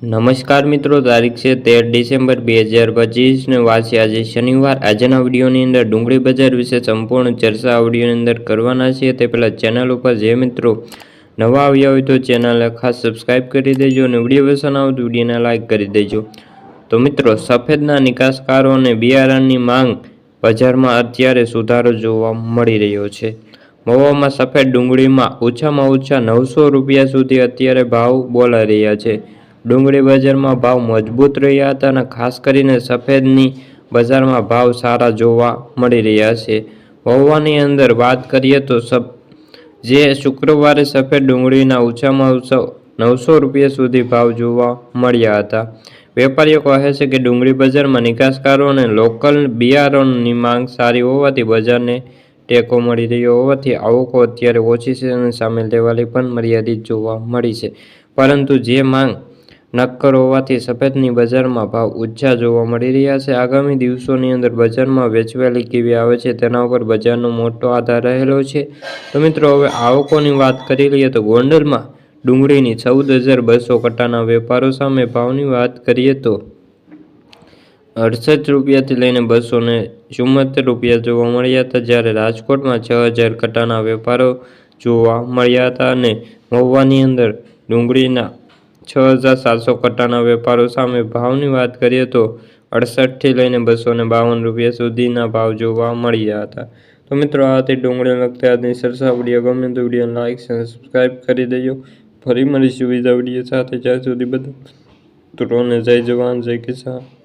નમસ્કાર મિત્રો, તારીખ છે તેર ડિસેમ્બર બે હજાર પચીસને વાસી. આજે શનિવાર. આજના વિડીયોની અંદર ડુંગળી બજાર વિશે સંપૂર્ણ ચર્ચા આ અંદર કરવાના છીએ. તે પહેલાં ચેનલ ઉપર જે મિત્રો નવા આવ્યા હોય તો ચેનલને ખાસ સબસ્ક્રાઈબ કરી દેજો અને વીડિયો પસંદ આવે તો વિડીયોને લાઇક કરી દેજો. તો મિત્રો, સફેદના નિકાસકારો અને બિયારણની માંગ બજારમાં અત્યારે સુધારો જોવા મળી રહ્યો છે. મહુવામાં સફેદ ડુંગળીમાં ઓછામાં ઓછા નવસો રૂપિયા સુધી અત્યારે ભાવ બોલાઈ રહ્યા છે. ડુંગળી બજારમાં ભાવ મજબૂત રહ્યા હતા અને ખાસ કરીને સફેદની બજારમાં ભાવ સારા જોવા મળી રહ્યા છે. મહુવાની અંદર વાત કરીએ તો સબ, જે શુક્રવારે સફેદ ડુંગળીના ઓછામાં ઓછા નવસો રૂપિયા સુધી ભાવ જોવા મળ્યા હતા. વેપારીઓ કહે છે કે ડુંગળી બજારમાં નિકાસકારો અને લોકલ બિયારણની માંગ સારી હોવાથી બજારને ટેકો મળી રહ્યો હોવાથી આવકો અત્યારે ઓછી છે અને સામે લેવાલી પણ મર્યાદિત જોવા મળી છે. પરંતુ જે માંગ નક્કર હોવાથી સફેદની બજારમાં ભાવ ઊંચા જોવા મળી રહ્યા છે. આગામી દિવસોની અંદર બજારમાં વેચવાલી કેવી આવે છે તેના ઉપર બજારનો મોટો આધાર રહેલો છે. તો મિત્રો, હવે આવકોની વાત કરી લઈએ તો ગોંડલમાં ડુંગળીની ચૌદ હજાર બસો કટ્ટાના વેપારો સામે ભાવની વાત કરીએ તો અડસઠ રૂપિયાથી લઈને બસો ને ચુમ્મોતેર રૂપિયા જોવા મળ્યા હતા, જ્યારે રાજકોટમાં છ હજાર કટ્ટાના વેપારો જોવા મળ્યા હતા અને મહુવાની અંદર ડુંગળીના છ હજાર સાતસો કટ્ટાના વેપારો સામે ભાવની વાત કરીએ તો અડસઠથી લઈને બસો ને બાવન રૂપિયા સુધીના ભાવ જોવા મળ્યા હતા. તો મિત્રો, આ હતી ડુંગળી લગતા આજની સરસા વીડિયો. ગમે તો વીડિયો અને સબસ્ક્રાઈબ કરી દેજો. ફરી મળીશું બીજા વીડિયો સાથે. જ્યાં સુધી બધા તો જય જવાન, જય કિસાન.